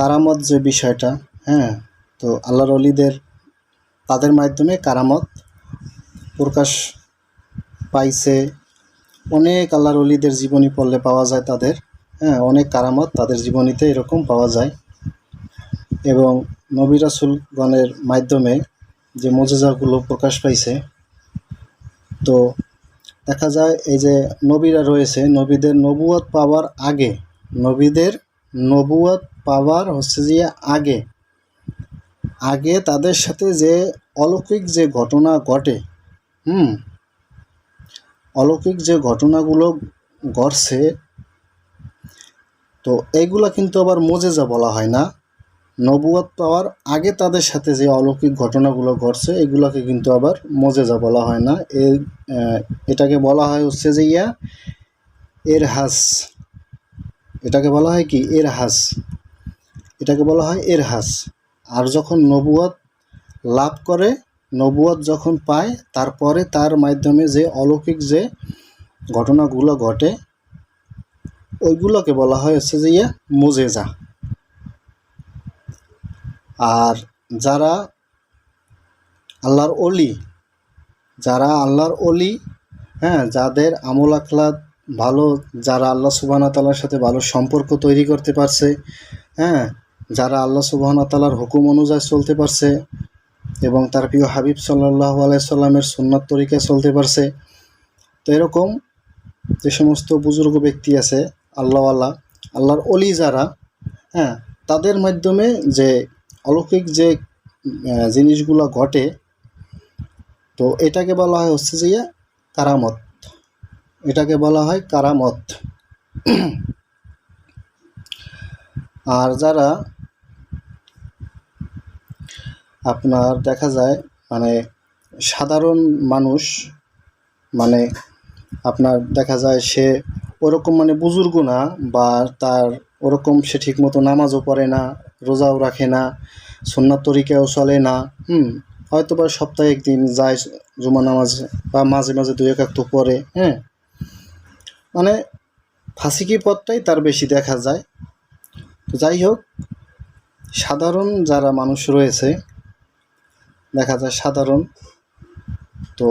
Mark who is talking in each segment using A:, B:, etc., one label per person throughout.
A: কারামত যে বিষয়টা হ্যাঁ তো আল্লাহর অলিদের, তাদের মাধ্যমে কারামত প্রকাশ পাইছে। অনেক আল্লাহর অলিদের জীবনী পড়লে পাওয়া যায় তাদের হ্যাঁ অনেক কারামত তাদের জীবনীতে এরকম পাওয়া যায়। এবং নবী রাসুলগণের মাধ্যমে যে মজেজাগুলো প্রকাশ পাইছে, তো দেখা যায় এই যে নবীরা রয়েছে, নবীদের নবুয়ত পাওয়ার আগে নবীদের নবুয়ত পাওয়ার হচ্ছে যে আগে। আগে তাদের সাথে যে অলৌকিক যে ঘটনা ঘটে, হুম? অলৌকিক যে ঘটনাগুলো ঘটছে, তো এইগুলা কিন্তু আবার মোজেজা বলা হয় না। নবুয়ত পাওয়ার আগে তাদের সাথে যে অলৌকিক ঘটনাগুলো ঘটছে, এগুলোকে কিন্তু আবার মোজেজা বলা হয় না। এর এটাকে বলা হয় হচ্ছে যে ইয়া এর হাস এটাকে বলা হয় কি? এর হাস এটাকে বলা হয় এর হাস আর যখন নবুয়ত লাভ করে নবুয়ত যখন পায়, তারপরে তার মাধ্যমে যে অলৌকিক যে ঘটনাগুলো ঘটে, ওইগুলোকে বলা হয় হচ্ছে যে ইয়া, মোজেজা। আর যারা আল্লাহর অলি যারা আল্লাহর অলি হ্যাঁ যাদের আমল আখলাদ ভালো, যারা আল্লাহ সুবাহ তালার সাথে ভালো সম্পর্ক তৈরি করতে পারছে হ্যাঁ? যারা আল্লাহ সুবাহ তালার হুকুম অনুযায়ী চলতে পারছে এবং তার প্রিয় হাবিব সাল্লাহ আলাইসাল্লামের সুন্নাত তরিকায় চলতে পারছে, তো এরকম যে সমস্ত বুজুর্গ ব্যক্তি আছে, আল্লাহওয়ালা, আল্লাহর অলি যারা হ্যাঁ? তাদের মাধ্যমে যে অলৌকিক যে জিনিসগুলো ঘটে, তো এটাকে বলা হয় হচ্ছে যে কারামত। এটাকে বলা হয় কারামত। আর যারা আপনার দেখা যায় মানে সাধারণ মানুষ মানে আপনার দেখা যায় সে ওরকম মানে বুজুর্গ না বা তার ওরকম সে ঠিকমতো নামাজও পড়ে না, রোজাও রাখে না, সুন্নাত তরিকাও চলে না, হুম হয়তো বা সপ্তাহে একদিন যায় জুমা নামাজ বা মাঝে মাঝে দুই এক পড়ে হ্যাঁ মানে ফাঁসিকি পথটাই তার বেশি দেখা যায়। তো যাই হোক সাধারণ যারা মানুষ রয়েছে, দেখা যায় সাধারণ, তো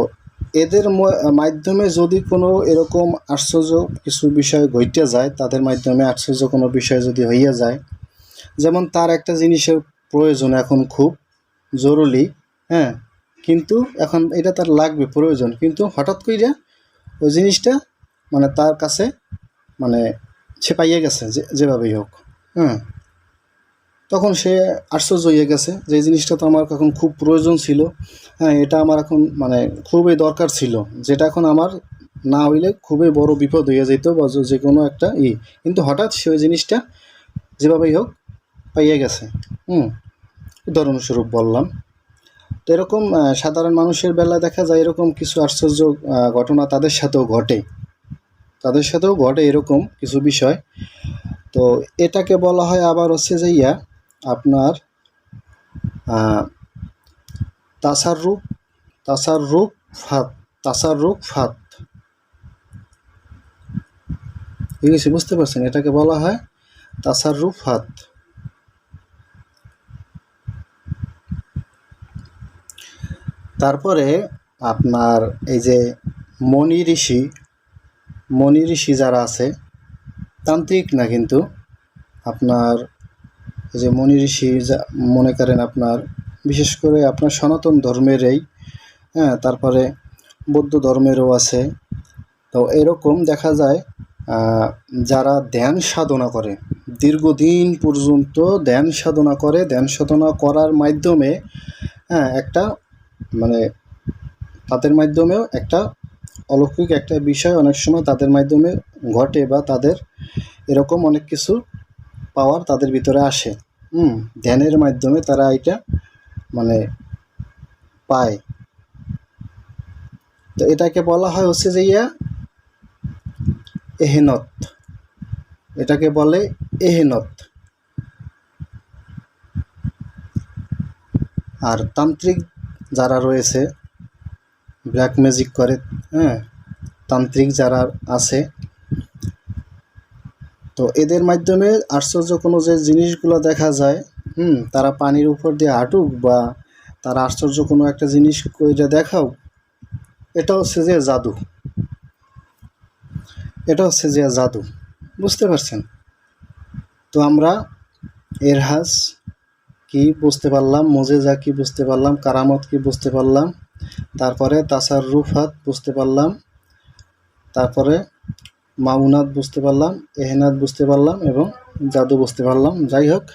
A: এদের মাধ্যমে যদি কোনো এরকম আশ্চর্য কিছু বিষয় ঘটে যায়, তাদের মাধ্যমে আশ্চর্য কোনো বিষয় যদি হইয়া যায়, যেমন তার একটা জিনিসের প্রয়োজন এখন খুব জরুরি হ্যাঁ? কিন্তু এখন এটা তার লাগবে, প্রয়োজন। কিন্তু হঠাৎ কইরা ওই জিনিসটা মানে তার কাছে মানে সে পাইয়ে গেছে যেভাবেই হোক হ্যাঁ তখন সে আশ্চর্য হয়ে গেছে যে জিনিসটা তো আমার এখন খুব প্রয়োজন ছিল। হ্যাঁ এটা আমার এখন মানে খুবই দরকার ছিল। যেটা এখন আমার না হইলে খুবই বড় বিপদ হয়ে যেত বা যে- কোনো একটা ই। কিন্তু হঠাৎ সে ওই জিনিসটা যেভাবেই হোক পাইয়ে গেছে, হুম। উদাহরণস্বরূপ বললাম। তো এরকম সাধারণ মানুষের বেলায় দেখা যায় এরকম কিছু আশ্চর্য ঘটনা তাদের সাথেও ঘটে। তাদের সাথেও ঘটে এরকম কিছু বিষয়। তো এটাকে বলা হয় আবার হচ্ছে যে ইয়া আপনার আহ, তাসাররুক তাসাররুক ফাত তাসাররুক ফাত। ঠিক আছে বুঝতে পারছেন? এটাকে বলা হয় তাসাররুক ফাত। তারপরে আপনার এই যে মণি ঋষি মণি ঋষি যারা আছে। তান্ত্রিক না কিন্তু। আপনার যে মণি ঋষি যা মনে করেন আপনার, বিশেষ করে আপনার সনাতন ধর্মেরই হ্যাঁ তারপরে বৌদ্ধ ধর্মেরও আছে। তো এরকম দেখা যায় যারা ধ্যান সাধনা করে, দীর্ঘদিন পর্যন্ত ধ্যান সাধনা করে, ধ্যান সাধনা করার মাধ্যমে হ্যাঁ একটা মানে তাদের মাধ্যমেও একটা অলৌকিক একটা বিষয় অনেক সময় তাদের মাধ্যমে ঘটে বা তাদের এরকম অনেক কিছু পাওয়ার তাদের ভিতরে আসে। হুম, ধ্যানের মাধ্যমে তারা এটা মানে পায়। তো এটাকে বলা হয় হচ্ছে যে ইয়া এহেনত। এটাকে বলে এহেনত। আর তান্ত্রিক যারা রয়েছে ব্ল্যাক ম্যাজিক করে হ্যাঁ তান্ত্রিক যারা আছে। তো এদের মাধ্যমে আশ্চর্য কোনো যে জিনিসগুলো দেখা যায়, হুম, তারা পানির উপর দিয়ে হাঁটুক বা তারা আশ্চর্য কোনো একটা জিনিস কইরা দেখাও এটা হচ্ছে যে জাদু। এটা হচ্ছে যে জাদু, বুঝতে পারছেন? তো আমরা এরহাজ কি বুঝতে পারলাম, মোজেজা কি বুঝতে পারলাম, কারামত কি বুঝতে পারলাম তারপরে তাসার রুফাত বুঝতে পারলাম, তারপরে মাউনাত বুঝতে পারলাম, এহেনাত বুঝতে পারলাম এবং জাদু বুঝতে পারলাম। যাই হোক